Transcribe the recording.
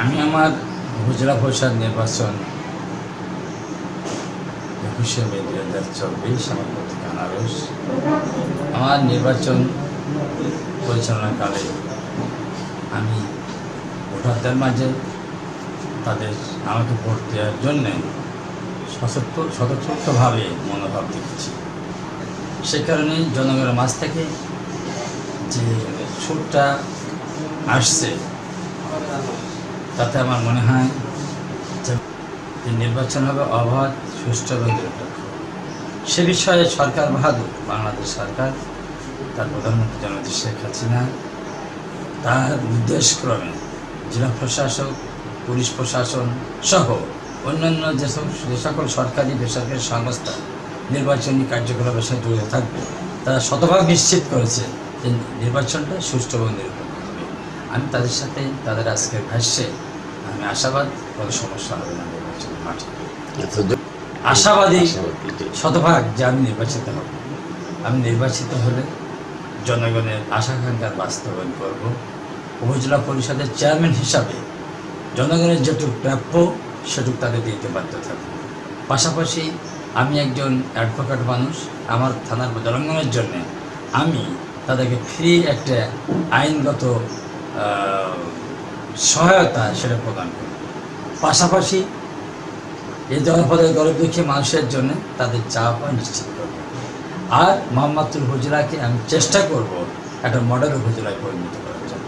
আমি আমার উপজেলা পরিষদ নির্বাচন একুশে মে দুই হাজার চব্বিশ, আমার পত্রিকা আনারস। আমার নির্বাচন পরিচালনাকালে আমি ভোটারদের মাঝে তাদের আমাকে ভোট দেওয়ার জন্যে সশক্ত স্বতঃস্ফূর্তভাবে মনোভাব দেখেছি। সে কারণেই জনগণের মাঝ থেকে যে সুরটা আসছে তাতে আমার মনে হয় যে নির্বাচন হবে অবাধ, সুষ্ঠু এবং সে বিষয়ে সরকার বাহাদুর, বাংলাদেশ সরকার, তার প্রধানমন্ত্রী জননেত্রী শেখ হাসিনা, তার নির্দেশক্রমে জেলা প্রশাসক, পুলিশ প্রশাসন সহ অন্যান্য যে যে সকল সরকারি বেসরকারি সংস্থা নির্বাচনী কার্যকলাপের সাথে জড়িত থাকবে, তারা শতভাগ নিশ্চিত করেছে যে নির্বাচনটা সুষ্ঠু এবং নিরপেক্ষ। আমি তাদের সাথে, তাদের আজকের ভাষ্যে আমি আশাবাদ, কোনো সমস্যা হবে না নির্বাচনের মাঠে। আশাবাদী শতভাগ যে আমি নির্বাচিত হব। আমি নির্বাচিত হলে জনগণের আশাকাঙ্ক্ষার বাস্তবায়ন করব। উপজেলা পরিষদের চেয়ারম্যান হিসাবে জনগণের যেটুকু প্রাপ্য, সেটুকু তাদের দিতে বাধ্য থাকব। পাশাপাশি আমি একজন অ্যাডভোকেট মানুষ, আমার থানার জনগণের জন্যে আমি তাদেরকে ফ্রি একটা আইনগত সহায়তা সেটা প্রদান করে। পাশাপাশি এই জনপদের গরিব দুঃখী মানুষের জন্য তাদের চাপও নিশ্চিত করবে। আর মোহাম্মদুল হুজরাকে আমি চেষ্টা করব একটা মডেল হুজরায় পরিণত করার জন্য।